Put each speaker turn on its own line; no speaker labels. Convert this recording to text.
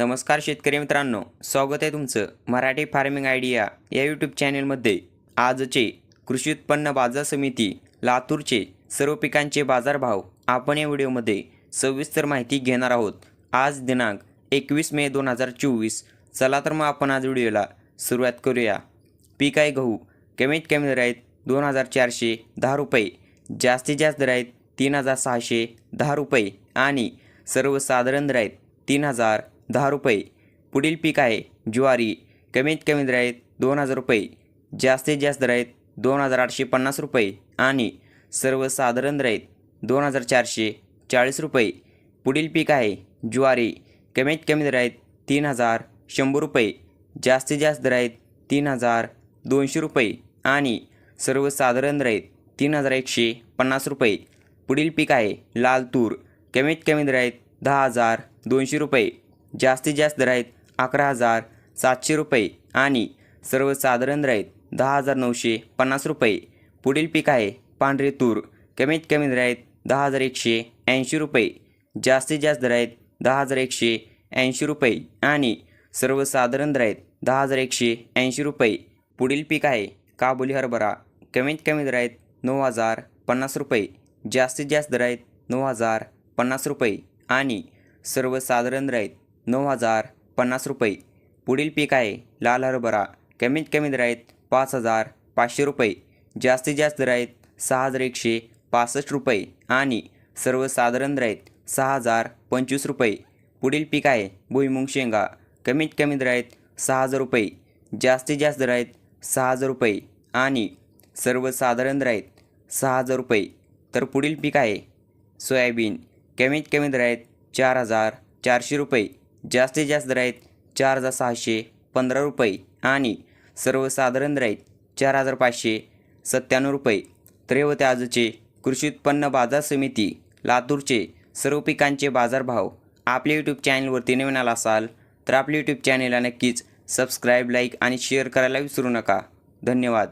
नमस्कार शेतकरी मित्रांनो स्वागत आहे तुमचं मराठी फार्मिंग आयडिया या यूट्यूब चॅनेलमध्ये. आजचे कृषी उत्पन्न बाजार समिती लातूरचे सर्व पिकांचे बाजारभाव आपण या व्हिडिओमध्ये सविस्तर माहिती घेणार आहोत. आज दिनांक एकवीस मे दोन हजार चोवीस. चला तर मग आपण आज व्हिडिओला सुरुवात करूया. पीक आहे गहू कमीत कमी दर आहेत दोन हजार चारशे दहा रुपये जास्तीत जास्त दर आहेत तीन हजार सहाशे दहा रुपये आणि सर्वसाधारण दर आहेत तीन हजार दहा रुपये. पुढील पीक आहे ज्वारी. कमीत कमी दर आहेत दोन हजार रुपये. जास्तीत जास्त दर आहेत दोन हजार आठशे पन्नास रुपये. आणि सर्वसाधारण दर आहेत दोन हजार चारशे चाळीस रुपये. पुढील पीक आहे ज्वारी. कमीत कमी दर आहेत तीन हजार शंभर रुपये. जास्तीत जास्त दर आहेत तीन हजार दोनशे रुपये. आणि सर्वसाधारण दर आहेत तीन हजार एकशे पन्नास रुपये. पुढील पीक आहे लाल तूर. कमीत कमी दर आहेत दहा हजार दोनशे रुपये. जास्तीत जास्त दर आहेत अकरा हजार सातशे रुपये आणि सर्वसाधारण दर आहेत दहा हजार नऊशे पन्नास रुपये. पुढील पीक आहे पांढरे तूर. कमीत कमी दर आहेत दहा हजार एकशे ऐंशी रुपये. जास्तीत जास्त दर आहेत दहा हजार एकशे ऐंशी रुपये आणि सर्वसाधारण दर आहेत दहा हजार एकशे ऐंशी रुपये. पुढील पीक आहे काबुली हरभरा. कमीत कमी दर आहेत नऊ हजार पन्नास रुपये. जास्तीत जास्त दर आहेत नऊ हजार पन्नास रुपये आणि सर्वसाधारण दर आहेत नऊ हजार पन्नास रुपये. पुढील पीक आहे लाल हरभरा. कमीत कमी दर आहेत पाच हजार पाचशे रुपये. जास्तीत जास्त दर आहेत सहा हजार एकशे पासष्ट रुपये आणि सर्वसाधारण दर आहेत सहा हजार पंचवीस रुपये. पुढील पीक आहे भुईमुंग शेंगा. कमीत कमी दर आहेत सहा हजार रुपये. जास्तीत जास्त दर आहेत सहा हजार रुपये आणि सर्वसाधारण दर आहेत सहा हजार रुपये. तर पुढील पीक आहे सोयाबीन. कमीत कमी दर आहेत चार हजार चारशे रुपये. जास्तीत जास्त दर आहेत चार हजार सहाशे पंधरा रुपये आणि सर्वसाधारण दर आहेत चार हजार पाचशे सत्त्याण्णव रुपये. तर हे होते आजचे कृषी उत्पन्न बाजार समिती लातूरचे सर्व पिकांचे बाजारभाव. आपल्या यूट्यूब चॅनलवरती नवीन आला असाल तर आपल्या यूट्यूब चॅनलला नक्कीच सबस्क्राईब लाईक आणि शेअर करायला विसरू नका. धन्यवाद.